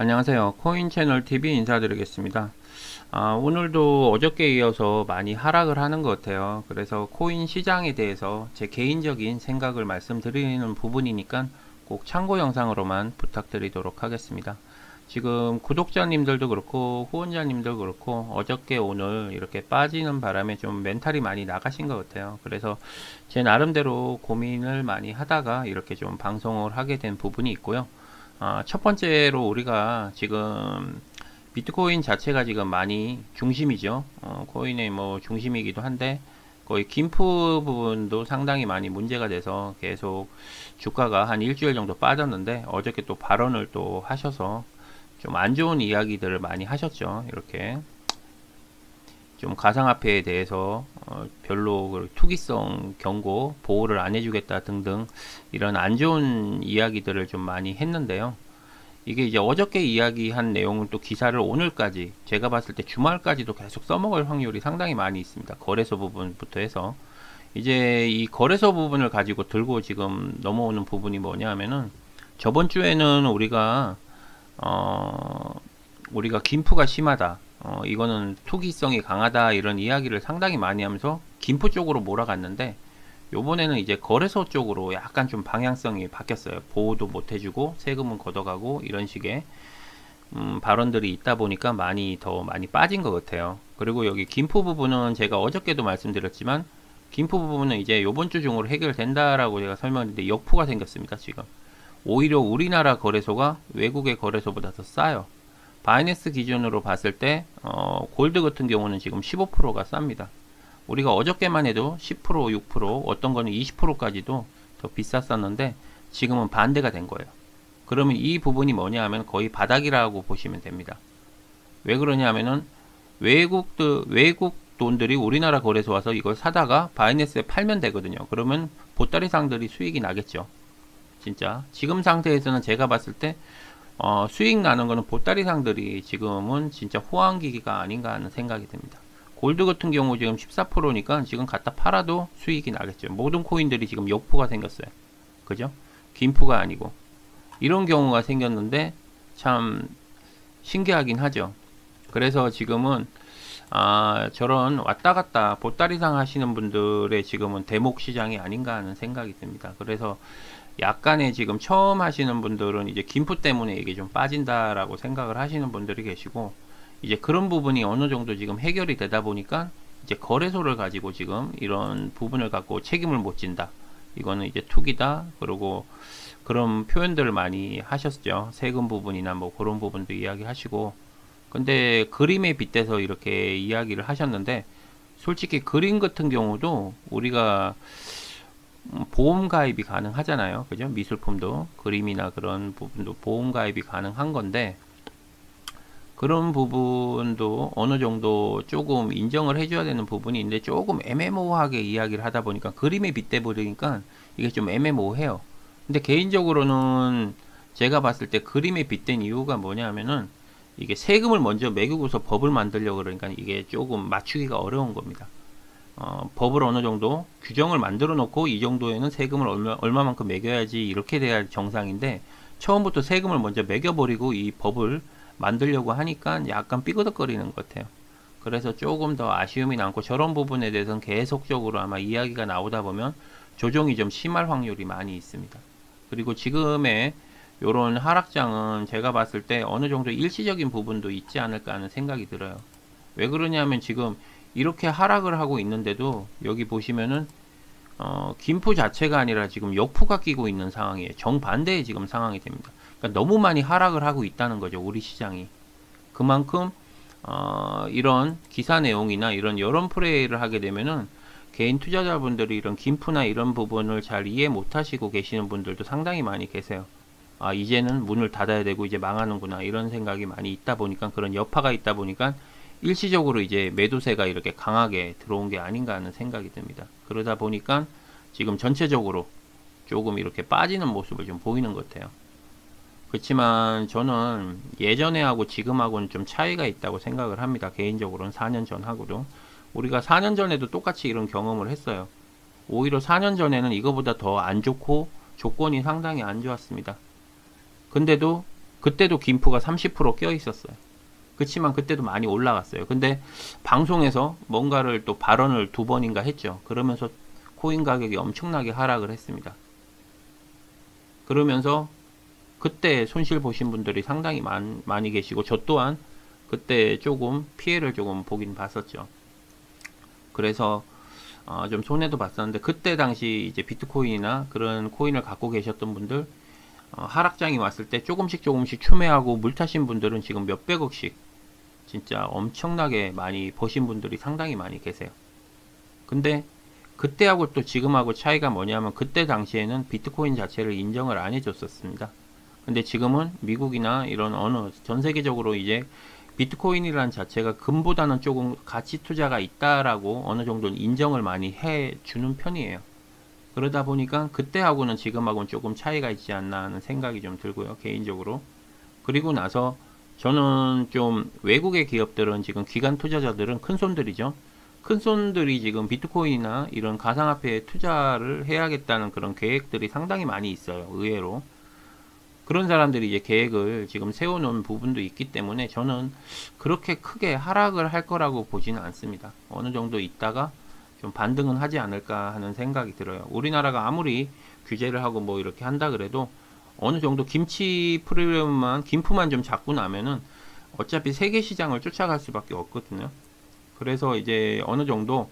안녕하세요. 코인 채널 TV 인사드리겠습니다. 아, 오늘도 어저께 이어서 많이 하락을 하는 것 같아요. 그래서 코인 시장에 대해서 제 개인적인 생각을 말씀드리는 부분이니까 꼭 참고 영상으로만 부탁드리도록 하겠습니다. 지금 구독자님들도 그렇고 후원자님도 그렇고 어저께 오늘 이렇게 빠지는 바람에 좀 멘탈이 많이 나가신 것 같아요. 그래서 제 나름대로 고민을 많이 하다가 이렇게 좀 방송을 하게 된 부분이 있고요. 아, 첫 번째로 우리가 지금 비트코인 자체가 지금 많이 중심이죠. 어, 코인의 뭐 중심이기도 한데 거의 김프 부분도 상당히 많이 문제가 돼서 계속 주가가 한 일주일 정도 빠졌는데 어저께 또 발언을 또 하셔서 좀 안 좋은 이야기들을 많이 하셨죠. 이렇게 좀 가상화폐에 대해서 어, 별로 그 투기성 경고 보호를 안 해주겠다 등등 이런 안 좋은 이야기들을 좀 많이 했는데요. 이게 이제 어저께 이야기한 내용은 또 기사를 오늘까지 제가 봤을 때 주말까지도 계속 써먹을 확률이 상당히 많이 있습니다. 거래소 부분부터 해서 이제 이 거래소 부분을 가지고 들고 지금 넘어오는 부분이 뭐냐 하면은 저번 주에는 우리가 어 우리가 김프가 심하다. 어, 이거는 투기성이 강하다 이런 이야기를 상당히 많이 하면서 김포 쪽으로 몰아갔는데 요번에는 이제 거래소 쪽으로 약간 좀 방향성이 바뀌었어요. 보호도 못 해주고 세금은 걷어가고 이런 식의 음, 발언들이 있다 보니까 많이 더 많이 빠진 것 같아요. 그리고 여기 김포 부분은 제가 어저께도 말씀드렸지만 김포 부분은 이제 요번 주 중으로 해결된다라고 제가 설명했는데 역포가 생겼습니다. 지금 오히려 우리나라 거래소가 외국의 거래소보다 더 싸요. 바이낸스 기준으로 봤을 때 어, 골드 같은 경우는 지금 15%가 쌉니다. 우리가 어저께만 해도 10% 6% 어떤 거는 20%까지도 더 비쌌었는데 지금은 반대가 된 거예요. 그러면 이 부분이 뭐냐 하면 거의 바닥이라고 보시면 됩니다. 왜 그러냐 하면은 외국들 외국 돈들이 우리나라 거래소 와서 이걸 사다가 바이낸스에 팔면 되거든요. 그러면 보따리상들이 수익이 나겠죠. 진짜 지금 상태에서는 제가 봤을 때 어, 수익 나는 거는 보따리 상들이 지금은 진짜 호황기기가 아닌가 하는 생각이 듭니다. 골드 같은 경우 지금 14%니까 지금 갖다 팔아도 수익이 나겠죠. 모든 코인들이 지금 역포가 생겼어요. 그죠? 김포가 아니고. 이런 경우가 생겼는데 참 신기하긴 하죠. 그래서 지금은 아, 저런 왔다 갔다 보따리상 하시는 분들의 지금은 대목 시장이 아닌가 하는 생각이 듭니다. 그래서 약간의 지금 처음 하시는 분들은 이제 김프 때문에 이게 좀 빠진다라고 생각을 하시는 분들이 계시고 이제 그런 부분이 어느 정도 지금 해결이 되다 보니까 이제 거래소를 가지고 지금 이런 부분을 갖고 책임을 못 진다. 이거는 이제 투기다. 그리고 그런 표현들을 많이 하셨죠. 세금 부분이나 뭐 그런 부분도 이야기하시고. 근데 그림에 빗대서 이렇게 이야기를 하셨는데 솔직히 그림 같은 경우도 우리가 음, 보험 가입이 가능하잖아요. 그죠? 미술품도 그림이나 그런 부분도 보험 가입이 가능한 건데 그런 부분도 어느 정도 조금 인정을 해줘야 되는 부분이 있는데 조금 애매모호하게 이야기를 하다 보니까 그림에 빗대 버리니까 이게 좀 애매모호해요. 근데 개인적으로는 제가 봤을 때 그림에 빗댄 이유가 뭐냐면은 이게 세금을 먼저 매기고서 법을 만들려고 그러니까 이게 조금 맞추기가 어려운 겁니다. 어, 법을 어느 정도 규정을 만들어 놓고 이 정도에는 세금을 얼마, 얼마만큼 매겨야지 이렇게 돼야 정상인데 처음부터 세금을 먼저 매겨버리고 이 법을 만들려고 하니까 약간 삐그덕거리는 것 같아요. 그래서 조금 더 아쉬움이 남고 저런 부분에 대해서는 계속적으로 아마 이야기가 나오다 보면 조정이 좀 심할 확률이 많이 있습니다. 그리고 지금의 이런 하락장은 제가 봤을 때 어느 정도 일시적인 부분도 있지 않을까 하는 생각이 들어요. 왜 그러냐면 지금 이렇게 하락을 하고 있는데도 여기 보시면은 어, 김포 자체가 아니라 지금 역포가 끼고 있는 상황이에요. 정반대의 지금 상황이 됩니다. 그러니까 너무 많이 하락을 하고 있다는 거죠. 우리 시장이. 그만큼 어, 이런 기사 내용이나 이런 여론 플레이를 하게 되면은 개인 투자자분들이 이런 김프나 이런 부분을 잘 이해 못 하시고 계시는 분들도 상당히 많이 계세요. 아, 이제는 문을 닫아야 되고 이제 망하는구나 이런 생각이 많이 있다 보니까 그런 여파가 있다 보니까 일시적으로 이제 매도세가 이렇게 강하게 들어온 게 아닌가 하는 생각이 듭니다. 그러다 보니까 지금 전체적으로 조금 이렇게 빠지는 모습을 좀 보이는 것 같아요. 그렇지만 저는 예전에 하고 지금하고는 좀 차이가 있다고 생각을 합니다. 개인적으로는 4년 전하고도. 우리가 4년 전에도 똑같이 이런 경험을 했어요. 오히려 4년 전에는 이거보다 더 안 좋고 조건이 상당히 안 좋았습니다. 근데도 그때도 김프가 30%껴 있었어요. 그렇지만 그때도 많이 올라갔어요. 근데 방송에서 뭔가를 또 발언을 두 번인가 했죠. 그러면서 코인 가격이 엄청나게 하락을 했습니다. 그러면서 그때 손실 보신 분들이 상당히 많, 많이 계시고 저 또한 그때 조금 피해를 조금 보긴 봤었죠. 그래서 어, 좀 손해도 봤었는데 그때 당시 이제 비트코인이나 그런 코인을 갖고 계셨던 분들 어, 하락장이 왔을 때 조금씩 조금씩 추매하고 물 타신 분들은 지금 몇백억씩 진짜 엄청나게 많이 버신 분들이 상당히 많이 계세요. 근데 그때하고 또 지금하고 차이가 뭐냐면 그때 당시에는 비트코인 자체를 인정을 안 해줬었습니다. 근데 지금은 미국이나 이런 어느 전 세계적으로 이제 비트코인이라는 자체가 금보다는 조금 가치 투자가 있다라고 어느 정도 인정을 많이 해 주는 편이에요. 그러다 보니까 그때하고는 지금하고는 조금 차이가 있지 않나 하는 생각이 좀 들고요, 개인적으로. 그리고 나서 저는 좀 외국의 기업들은 지금 기관 투자자들은 큰 손들이죠. 큰 손들이 지금 비트코인이나 이런 가상화폐에 투자를 해야겠다는 그런 계획들이 상당히 많이 있어요, 의외로. 그런 사람들이 이제 계획을 지금 세워놓은 부분도 있기 때문에 저는 그렇게 크게 하락을 할 거라고 보지는 않습니다. 어느 정도 있다가 좀 반등은 하지 않을까 하는 생각이 들어요. 우리나라가 아무리 규제를 하고 뭐 이렇게 한다 그래도 어느 정도 김치 프로그램만 김프만 좀 잡고 나면은 어차피 세계 시장을 쫓아갈 수밖에 없거든요. 그래서 이제 어느 정도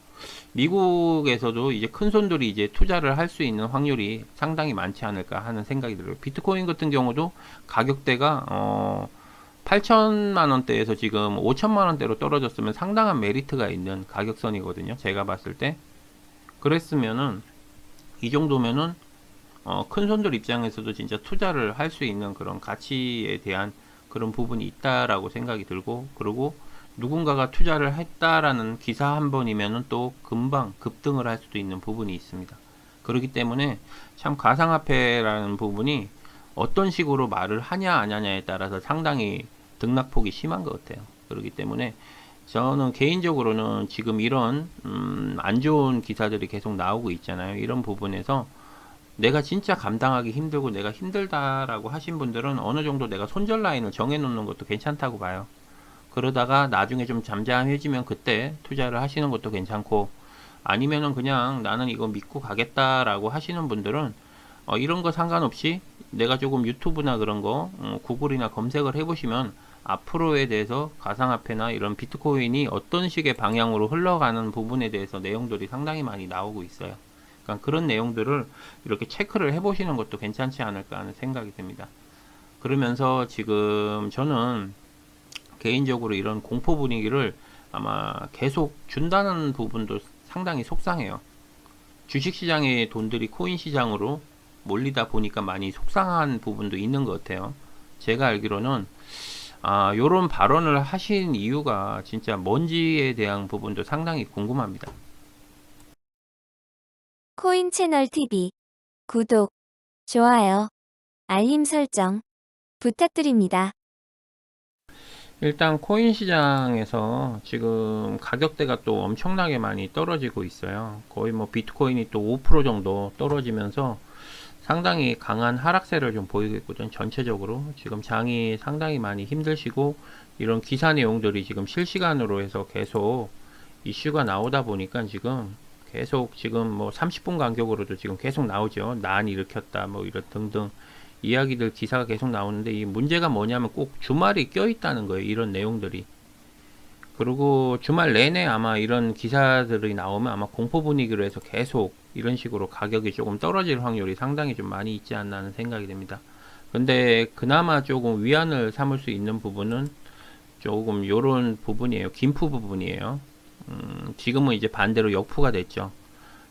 미국에서도 이제 큰 손들이 이제 투자를 할 수 있는 확률이 상당히 많지 않을까 하는 생각이 들어요. 비트코인 같은 경우도 가격대가 어 8천만 원대에서 지금 5천만 원대로 떨어졌으면 상당한 메리트가 있는 가격선이거든요. 제가 봤을 때. 그랬으면은 이 정도면은 어, 큰 손들 입장에서도 진짜 투자를 할 수 있는 그런 가치에 대한 그런 부분이 있다라고 생각이 들고 그리고 누군가가 투자를 했다라는 기사 한 번이면은 또 금방 급등을 할 수도 있는 부분이 있습니다. 그렇기 때문에 참 가상화폐라는 부분이 어떤 식으로 말을 하냐 안 하냐에 따라서 상당히 등락폭이 심한 것 같아요. 그렇기 때문에 저는 개인적으로는 지금 이런 음, 안 좋은 기사들이 계속 나오고 있잖아요. 이런 부분에서 내가 진짜 감당하기 힘들고 내가 힘들다라고 하신 분들은 어느 정도 내가 손절 라인을 정해 놓는 것도 괜찮다고 봐요. 그러다가 나중에 좀 잠잠해지면 그때 투자를 하시는 것도 괜찮고 아니면은 그냥 나는 이거 믿고 가겠다라고 하시는 분들은 어, 이런 거 상관없이 내가 조금 유튜브나 그런 거 어, 구글이나 검색을 해보시면 앞으로에 대해서 가상화폐나 이런 비트코인이 어떤 식의 방향으로 흘러가는 부분에 대해서 내용들이 상당히 많이 나오고 있어요. 그러니까 그런 내용들을 이렇게 체크를 해보시는 것도 괜찮지 않을까 하는 생각이 듭니다. 그러면서 지금 저는 개인적으로 이런 공포 분위기를 아마 계속 준다는 부분도 상당히 속상해요. 주식시장의 돈들이 코인 시장으로 몰리다 보니까 많이 속상한 부분도 있는 것 같아요. 제가 알기로는 아, 요런 발언을 하신 이유가 진짜 뭔지에 대한 부분도 상당히 궁금합니다. 코인 채널 TV 구독, 좋아요, 알림 설정 부탁드립니다. 일단 코인 시장에서 지금 가격대가 또 엄청나게 많이 떨어지고 있어요. 거의 뭐 비트코인이 또 5% 정도 떨어지면서 상당히 강한 하락세를 좀 보이고 있거든. 전체적으로 지금 장이 상당히 많이 힘드시고 이런 기사 내용들이 지금 실시간으로 해서 계속 이슈가 나오다 보니까 지금 계속 지금 뭐 30분 간격으로도 지금 계속 나오죠. 난 일으켰다 뭐 이런 등등 이야기들 기사가 계속 나오는데 이 문제가 뭐냐면 꼭 주말이 껴 있다는 거예요. 이런 내용들이. 그리고 주말 내내 아마 이런 기사들이 나오면 아마 공포 분위기로 해서 계속 이런 식으로 가격이 조금 떨어질 확률이 상당히 좀 많이 있지 않나 하는 생각이 듭니다. 근데 그나마 조금 위안을 삼을 수 있는 부분은 조금 요런 부분이에요. 김프 부분이에요. 음, 지금은 이제 반대로 역푸가 됐죠.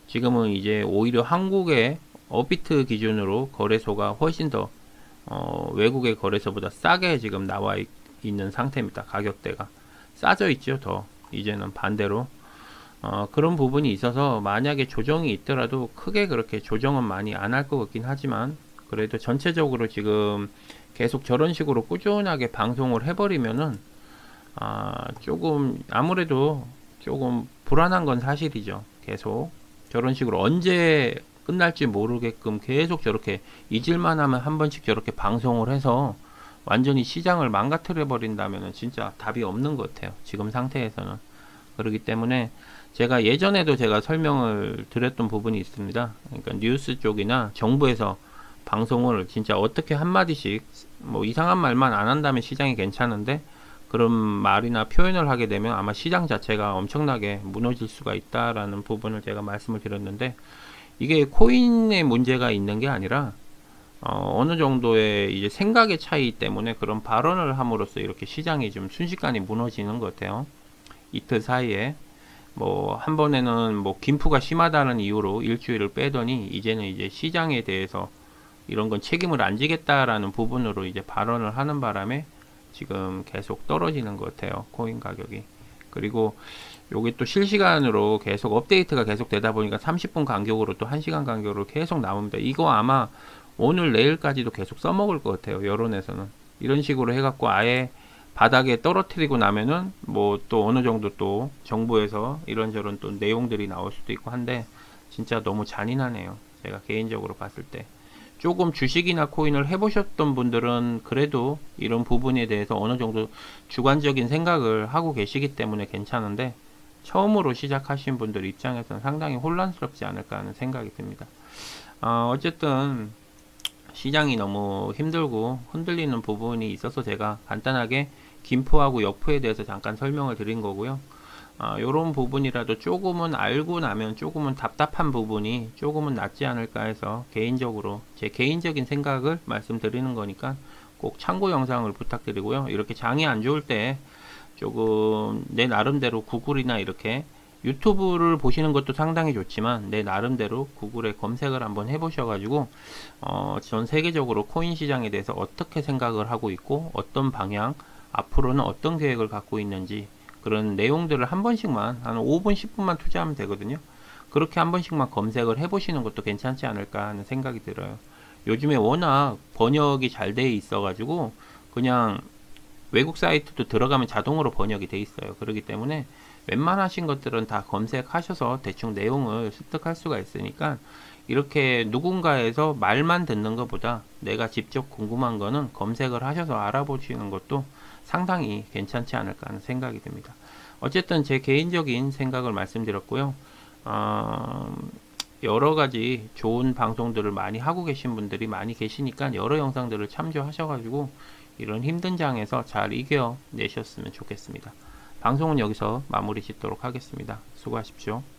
지금은 이제 오히려 한국의 업비트 기준으로 거래소가 훨씬 더 어, 외국의 거래소보다 싸게 지금 나와 있, 는 상태입니다. 가격대가 싸져 있죠. 더 이제는 반대로 어, 그런 부분이 있어서 만약에 조정이 있더라도 크게 그렇게 조정은 많이 안 할 것 같긴 하지만 그래도 전체적으로 지금 계속 저런 식으로 꾸준하게 방송을 해버리면은 아, 조금 아무래도 조금 불안한 건 사실이죠. 계속 저런 식으로 언제 끝날지 모르게끔 계속 저렇게 잊을만 하면 한 번씩 저렇게 방송을 해서 완전히 시장을 망가뜨려 버린다면 진짜 답이 없는 것 같아요. 지금 상태에서는. 그렇기 때문에 제가 예전에도 제가 설명을 드렸던 부분이 있습니다. 그러니까 뉴스 쪽이나 정부에서 방송을 진짜 어떻게 한 마디씩 뭐 이상한 말만 안 한다면 시장이 괜찮은데 그런 말이나 표현을 하게 되면 아마 시장 자체가 엄청나게 무너질 수가 있다라는 부분을 제가 말씀을 드렸는데 이게 코인의 문제가 있는 게 아니라 어, 어느 정도의 이제 생각의 차이 때문에 그런 발언을 함으로써 이렇게 시장이 좀 순식간에 무너지는 것 같아요. 이틀 사이에 뭐 한 번에는 뭐 김프가 심하다는 이유로 일주일을 빼더니 이제는 이제 시장에 대해서 이런 건 책임을 안 지겠다라는 부분으로 이제 발언을 하는 바람에 지금 계속 떨어지는 것 같아요. 코인 가격이. 그리고 요게 또 실시간으로 계속 업데이트가 계속 되다 보니까 30분 간격으로 또 1시간 간격으로 계속 나옵니다. 이거 아마 오늘 내일까지도 계속 써먹을 것 같아요. 여론에서는. 이런 식으로 해갖고 아예 바닥에 떨어뜨리고 나면은 뭐 또 어느 정도 또 정부에서 이런저런 또 내용들이 나올 수도 있고 한데 진짜 너무 잔인하네요. 제가 개인적으로 봤을 때. 조금 주식이나 코인을 해보셨던 분들은 그래도 이런 부분에 대해서 어느 정도 주관적인 생각을 하고 계시기 때문에 괜찮은데 처음으로 시작하신 분들 입장에서는 상당히 혼란스럽지 않을까 하는 생각이 듭니다. 어, 어쨌든 시장이 너무 힘들고 흔들리는 부분이 있어서 제가 간단하게 김포하고 역포에 대해서 잠깐 설명을 드린 거고요. 아, 요런 부분이라도 조금은 알고 나면 조금은 답답한 부분이 조금은 낫지 않을까 해서 개인적으로 제 개인적인 생각을 말씀드리는 거니까 꼭 참고 영상을 부탁드리고요. 이렇게 장이 안 좋을 때 조금 내 나름대로 구글이나 이렇게 유튜브를 보시는 것도 상당히 좋지만 내 나름대로 구글에 검색을 한번 해보셔가지고 어, 전 세계적으로 코인 시장에 대해서 어떻게 생각을 하고 있고 어떤 방향 앞으로는 어떤 계획을 갖고 있는지 그런 내용들을 한 번씩만 한 5분 10분만 투자하면 되거든요. 그렇게 한 번씩만 검색을 해보시는 것도 괜찮지 않을까 하는 생각이 들어요. 요즘에 워낙 번역이 잘 돼 있어 가지고 그냥 외국 사이트도 들어가면 자동으로 번역이 돼 있어요. 그렇기 때문에 웬만하신 것들은 다 검색하셔서 대충 내용을 습득할 수가 있으니까 이렇게 누군가에서 말만 듣는 것보다 내가 직접 궁금한 거는 검색을 하셔서 알아보시는 것도 상당히 괜찮지 않을까 하는 생각이 듭니다. 어쨌든 제 개인적인 생각을 말씀드렸고요. 어, 여러 가지 좋은 방송들을 많이 하고 계신 분들이 많이 계시니까 여러 영상들을 참조하셔가지고 이런 힘든 장에서 잘 이겨내셨으면 좋겠습니다. 방송은 여기서 마무리 짓도록 하겠습니다. 수고하십시오.